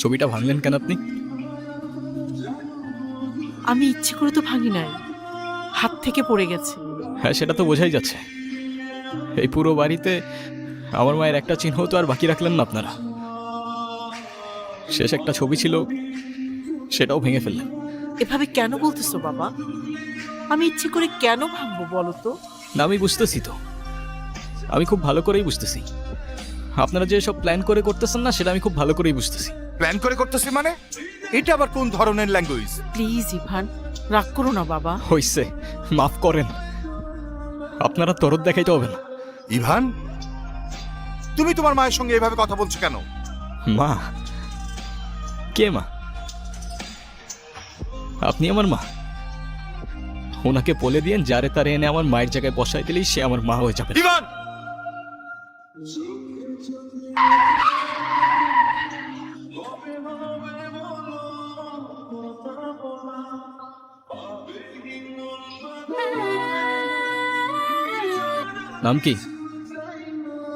ছবিটা ভাঙলেন কেন আপনি? আমি ইচ্ছে করে তো ভাঙি নাই। হাত থেকে পড়ে গেছে। হ্যাঁ সেটা তো বোঝাই যাচ্ছে। এই পুরো বাড়িতে আমার মায়ের একটা চিহ্ন তো আর বাকি রাখলেন না আপনারা। শেষ একটা ছবি ছিল সেটাও ভেঙে ফেললেন। এভাবে কেন বলতেছো বাবা? আমি ইচ্ছে করে কেন ভাঙবো বলো তো? না আমি বুঝতেছি তো। আমি খুব ভালো করেই বুঝতেছি। আপনারা যে সব প্ল্যান করে করতেছেন না সেটা আমি খুব ভালো করেই বুঝতেছি। প্ল্যান করে করতেছি মানে? এটা আবার কোন ধরনের ল্যাঙ্গুয়েজ প্লিজ ইভান রাগ করো না বাবা। হইছে মাফ করেন। আপনারা তরদ দেখাইতে হবে না। ইভান তুমি তোমার মায়ের সঙ্গে এভাবে কথা বলছো কেন? মা কে মা? আপনি আমার মা। ওনাকে বলে দিয়েন যারে তারে এনে আমার মায়ের জায়গায় বসাই দিলেই সে আমার মা হয়ে যাবে। ইভান নাম কি?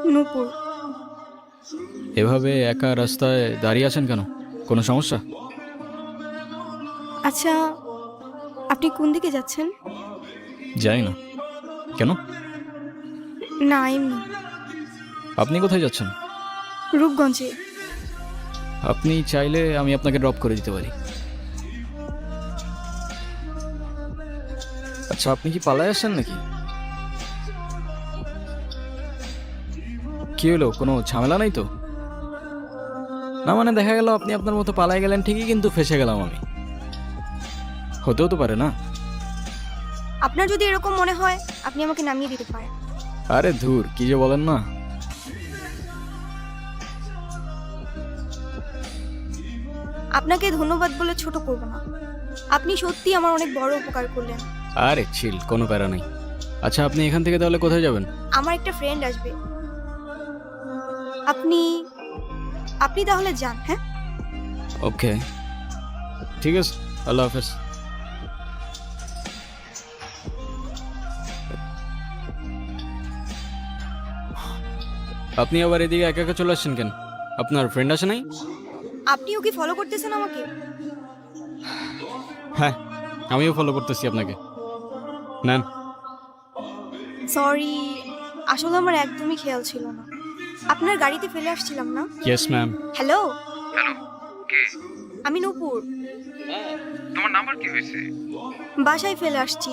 নূপুর। এভাবে একা রাস্তায় দাঁড়িয়ে আছেন কেন? কোনো সমস্যা? আচ্ছা আপনি কোন দিকে যাচ্ছেন? জানি না। কেন? না এমনি। আপনি কোথায় যাচ্ছেন? রূপগঞ্জে। আপনি চাইলে আমি আপনাকে ড্রপ করে দিতে পারি। আচ্ছা আপনি কি পালায় আসছেন নাকি? কি হলো? কোনো ঝামেলা নাই তো? না মানে দেখা গেল আপনি আপনার মতো পালায় গেলেন ঠিকই কিন্তু ফেসে গেলাম আমি। হতেও তো পারে না। আপনার যদি এরকম মনে হয় আপনি আমাকে নামিয়ে দিতে পারেন। আরে ধুর কি যে বলেন না। আপনাকে ধন্যবাদ বলে ছোট করব না। আপনি সত্যি আমার অনেক বড় উপকার করলেন। আরে চিল কোনো প্যারা নেই। আচ্ছা আপনি এখান থেকে তাহলে কোথায় যাবেন? আমার একটা ফ্রেন্ড আসবে। আপনি আপনি তাহলে যান হ্যাঁ? ওকে। ঠিক আছে আল্লাহ হাফেজ। আপনি আবার এদিকে একা একা চলে আসছেন কেন? আপনার ফ্রেন্ড আছে নাই? আপনিও কি ফলো করতেছেন আমাকে? হ্যাঁ আমিও ফলো করতেছি আপনাকে। নেন। সরি আসলে আমার একদমই খেয়াল ছিল না। আপনার গাড়িতে ফেলে আসছিলাম না? ইয়েস ম্যাম হ্যালো হ্যালো কে? আমি নূপুর। ও তোমার নাম্বার কি হয়েছে? বাসায় ফেলে আসছি।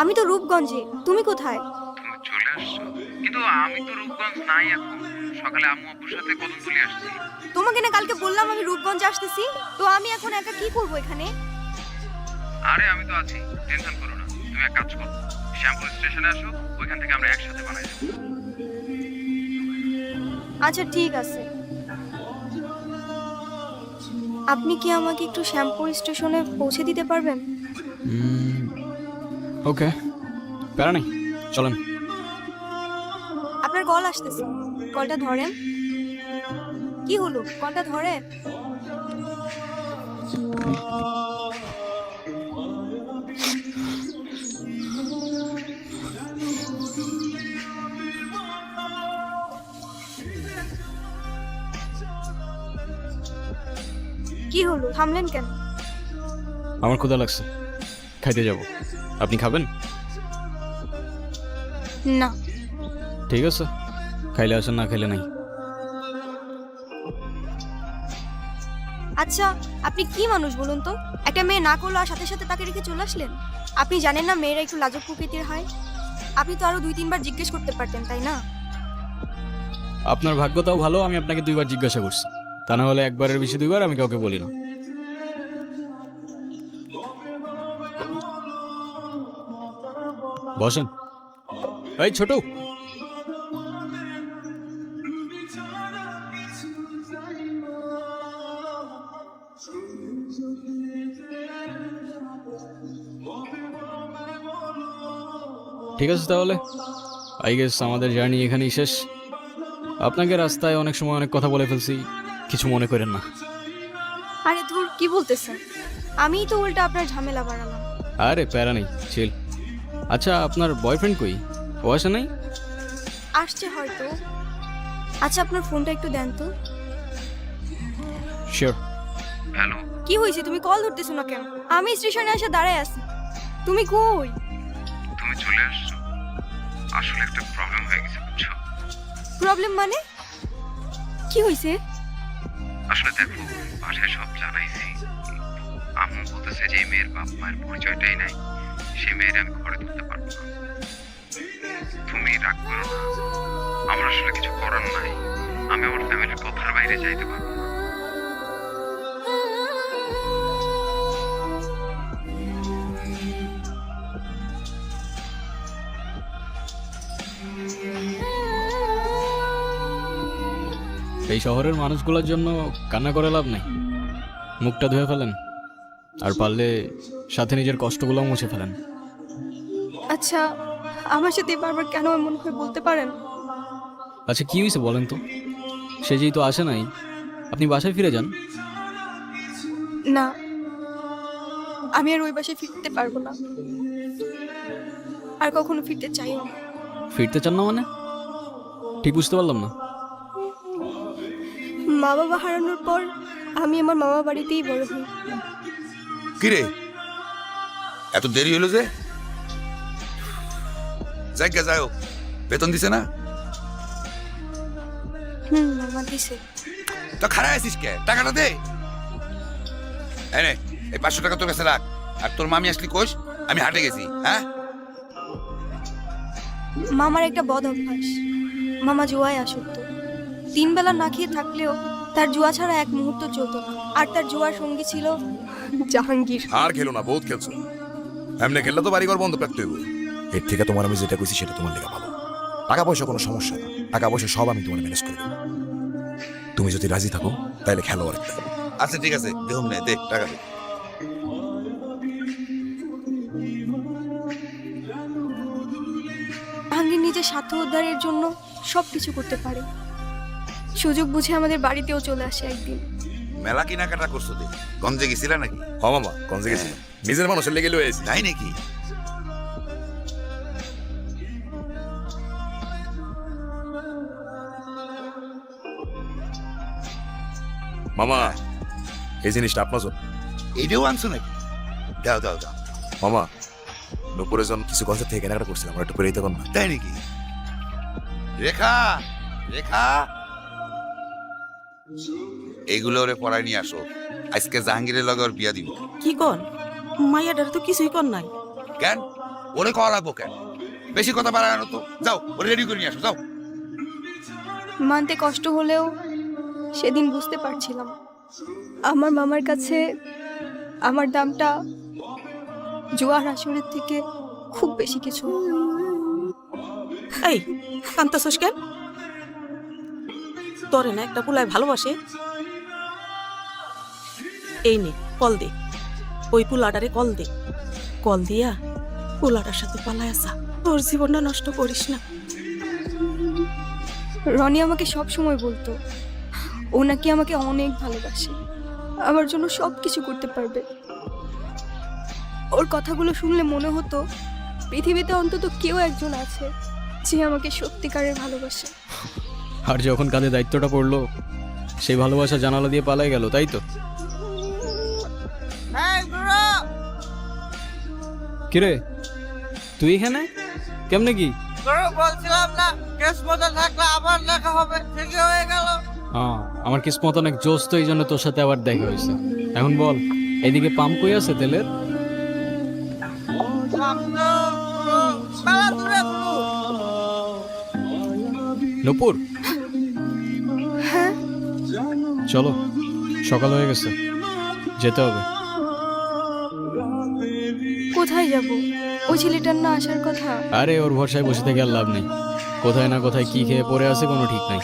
আমি তো রূপগঞ্জে। তুমি কোথায়? তুমি চলে আসছো? কিন্তু আমি তো রূপগঞ্জ নাই এখন। সকালে আম্মু আব্বুর সাথে কদমতলি আসছি। তোমাকে না কালকে বললাম আমি রূপগঞ্জে আসতেছি। তো আমি এখন একা কি করব এখানে? আরে আমি তো আছি। টেনশন করো না। তুমি এক কাজ করো। শ্যামপুর স্টেশনে আসো। ওইখান থেকে আমরা একসাথে বানাই যাব আচ্ছা ঠিক আছে। আপনি কি আমাকে একটু শ্যামপুর স্টেশনে পৌঁছে দিতে পারবেন? ওকে। প্যারা নেই। চলেন। আপনার কল আসতেছে। কলটা ধরেন। কি হলো? কলটা ধরেন। কি হলো? থামলেন কেন? আমার ক্ষুধা লাগছে। খাইতে যাব। আপনি খাবেন? না। ঠিক আছে। খাইলে আসেন না খাইলে নাই। আচ্ছা আপনি কি মানুষ বলুন তো? একটা মেয়ে না করল আর সাথে সাথে তাকে রেখে চলে আসলেন? আপনি জানেন না মেয়েরা একটু লাজক প্রকৃতির হয়? আপনি তো আরও দুই তিনবার জিজ্ঞেস করতে পারতেন তাই না? আপনার ভাগ্যটাও ভালো আমি আপনাকে দুইবার জিজ্ঞাসা করছি। তা না হলে একবারের বেশি দুইবার আমি কাউকে বলি না। বসেন। এই ছোট। ঠিক আছে তাহলে? আই গেস আমাদের জার্নি এখানেই শেষ। আপনাকে রাস্তায় অনেক সময় অনেক কথা বলে ফেলছি। কিছু মনে করেন না। আরে ধুর কি বলতেছেন? আমিই তো উল্টা আপনার ঝামেলা বাড়ালাম। আরে প্যারা নেই চিল আচ্ছা আপনার বয়ফ্রেন্ড কই? ও আসে নাই? আসছে হয়তো। আচ্ছা আপনার ফোনটা একটু দেন তো। Sure hello. কি হয়েছে? তুমি কল ধরতেছো না কেন? আমি স্টেশনে এসে দাঁড়ায় আছি। তুমি কই? তুমি চলে আসছো। আসলে একটা প্রবলেম হয়ে গেছে বুঝছ? প্রবলেম মানে? কি হয়েছে? আসলে দেখো, বাসায় সব জানাইছি। আম্মু বলতেছে যে মেয়ের বাপ মায়ের পরিচয়টাই নাই, সে মেয়ের আমি ঘরে তুলতে পারব না। তুমি রাগ করো না। আমার আসলে কিছু করার নাই। আমি আমার ফ্যামিলির কথার বাইরে যাইতে পারব এই শহরের মানুষগুলোর জন্য কান্না করে লাভ নেই। মুখটা ধুয়ে ফেলেন আর পারলে সাথে নিজের কষ্টগুলো মুছে ফেলেন। আচ্ছা আমার সাথে বারবার কেন এমন করে বলতে পারেন? আচ্ছা কি হয়েছে বলেন তো? সে যেই তো আসে নাই আপনি বাসায় ফিরে যান। না আমি আর ওই বাসায় ফিরতে পারব না। আর কখনো ফিরতে চাইও না। ফিরতে চান না মানে? ঠিক বুঝতে পারলাম না। মা বাবা হারানোর পর আমি আমার মামা বাড়িতেই বড় হই। কিরে? এত দেরি হলো যে? যাই জায়গা যাও বেতন দিছে না? হুম মামা দিছে। তো খারাপ আছিস কে? টাকাটা দে। এই নে, এই পাঁচশো টাকা তোর কাছে রাখ। আর তোর মামি আসলি কোষ আমি হাটে গেছি হ্যাঁ? মামার একটা বদ অভ্যাস। মামা জুয়ায় আসক্ত। তিন বেলা না খেয়ে থাকলেও তার জুয়া ছাড়া এক মুহূর্ত চলতো না। আর তার জুয়ার সঙ্গী ছিল জাহাঙ্গীর। আর খেলো না বহুত খেলছো। এমনি খেললে তো বাড়িঘর বন্ধ রাখতে হইব। এর থেকে তোমার আমি যেটা কইছি সেটা তোমার লেগে ভালো। টাকা পয়সা কোনো সমস্যা না। টাকা পয়সা সব আমি তোমার ম্যানেজ করে দেবো। তুমি যদি রাজি থাকো তাহলে খেলো আরেকটা আচ্ছা ঠিক আছে। দেহম নে দে টাকা দে। জাহাঙ্গীর নিজের স্বার্থ উদ্ধারের জন্য সব কিছু করতে পারে। সুযোগ বুঝে আমাদের বাড়িতেও চলে আসে একদিন। মেলা কেনাকাটা করছ দে গঞ্জে গেছিলা নাকি? হ মামা গঞ্জে গেছিলাম। নিজের মানুষের লেগে লয়ে আছি তাই নাকি? মামা এই জিনিসটা আপনার জন্য। এইটাও আনছো নাকি? দাও দাও দাও। মামা দুপুরে যখন কিছু কনসার্ট থেকে কেনাকাটা করছিলাম আমার একটু পেরেই তখন না। তাই নাকি? রেখা রেখা। এইগুলো ওরে পড়ায় নিয়ে আসো। আজকে জাহাঙ্গীরের লগে ওর বিয়া দিব। কি কন মাইয়াটার তো কিছুই কর নাই। কেন? ওরে করা লাগবো কেন? বেশি কথা বাড়ানো তো। যাও ওরে রেডি করে নিয়ে আসো যাও। মানতে কষ্ট হলেও সেদিন বুঝতে পারছিলাম। আমার মামার কাছে আমার দামটা জোয়ার আসরের থেকে খুব বেশি কিছু এই কান্তাসোস কেন? তোরে না একটা পুলায় ভালোবাসে এই নে কল দে। ওই পুলাটারে কল দে। কল দিয়া পুলাটার সাথে পালায় আসা। তোর জীবনটা নষ্ট করিস না। রনি আমাকে সব সময় বলতো ও নাকি আমাকে অনেক ভালোবাসে। আমার জন্য সব কিছু করতে পারবে। ওর কথাগুলো শুনলে মনে হতো পৃথিবীতে অন্তত কেউ একজন আছে যে আমাকে সত্যিকারের ভালোবাসে। আর যখন কাঁধে দায়িত্বটা পড়ল সেই ভালোবাসা জানালা দিয়ে পালাই গেল তাই তো? কিরে? তুই এখানে? কেমনে কি? বলছিলাম না কেস মতো থাকলে আবার দেখা হবে ঠিকই হয়ে গেল। হ্যাঁ আমার কিসমত অনেক জোস তো এই জন্য তোর সাথে আবার দেখা হয়েছে। এখন বল এদিকে পাম্প কই আছে তেলের। নপুর। চলো সকাল হয়ে গেছে যেতে হবে। কোথায় যাব? ওই ছেলেটার না আসার কথা? আরে, ওর ভরসায় বসে থেকে আর লাভ নেই। কোথায় না কোথায় কি খেয়ে পড়ে আছে কোনো ঠিক নাই।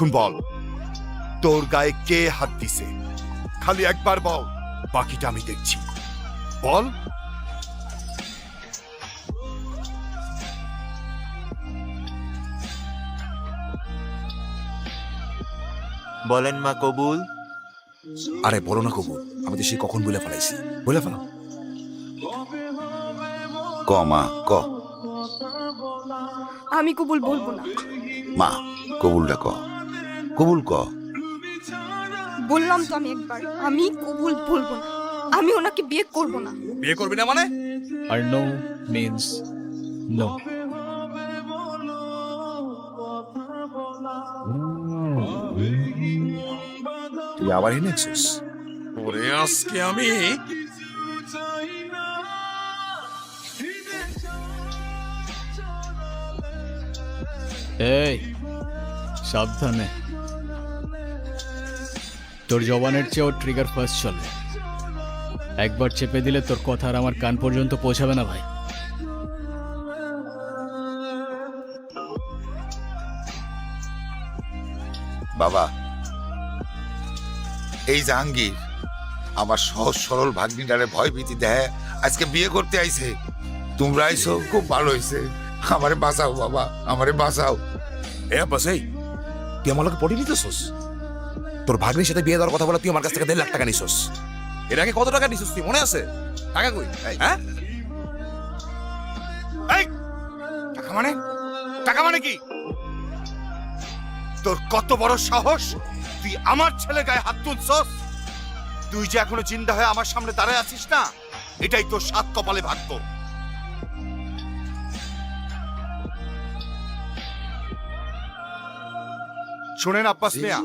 এখন বল তোর গায়ে কে হাত দিছে? খালি একবার বল বাকিটা আমি দেখছি। বল। বলেন মা কবুল। আরে বলো না কবুল আমি তো সেই কখন বলে ফেলাইছি? বলে ফেলাও ক মা ক। আমি কবুল বলব না। মা কবুলটা ক। কবুল ক। বললাম তো আমি একবার আমি কবুল বলব না আমি ওনাকে বিয়ে করব না। বিয়ে করবি না মানে? আর নো মিনস নো তুই আবার এনেছিস? ওরে আজকে আমি এই সাবধানে। তোর জবানের চেয়েও ট্রিগার ফার্স্ট চলে। একবার চেপে দিলে তোর কথা আর আমার কান পর্যন্ত পৌঁছাবে না ভাই। বাবা এই জাহাঙ্গীর আমার সহজ সরল ভাগ্নিটারে ভয় ভীতি দেয় আজকে বিয়ে করতে আইছে। তোমরা আইছো খুব ভালো হয়েছে আমারে বাঁচাও বাবা আমারে বাঁচাও। এ বাস এই তুই আমার লোকে পড়ে নিতেছস? তোর ভাগ্নির সাথে বিয়ে দেওয়ার কথা বলে তুই আমার কাছ থেকে দেড় লাখ টাকা নিছস। এর আগে কত টাকা নিছস তুই মনে আছে? টাকা কই? হ্যাঁ? টাকা মানে? টাকা মানে কি? তোর কত বড় সাহস? তুই আমার ছেলে গায়ে হাত তুলছস? তুই যে এখনও জিন্দা হয়ে আমার সামনে দাঁড়ায় আছিস না এটাই তোর সাত কপালে ভাগ্য। শোনেন আব্বাস মিয়া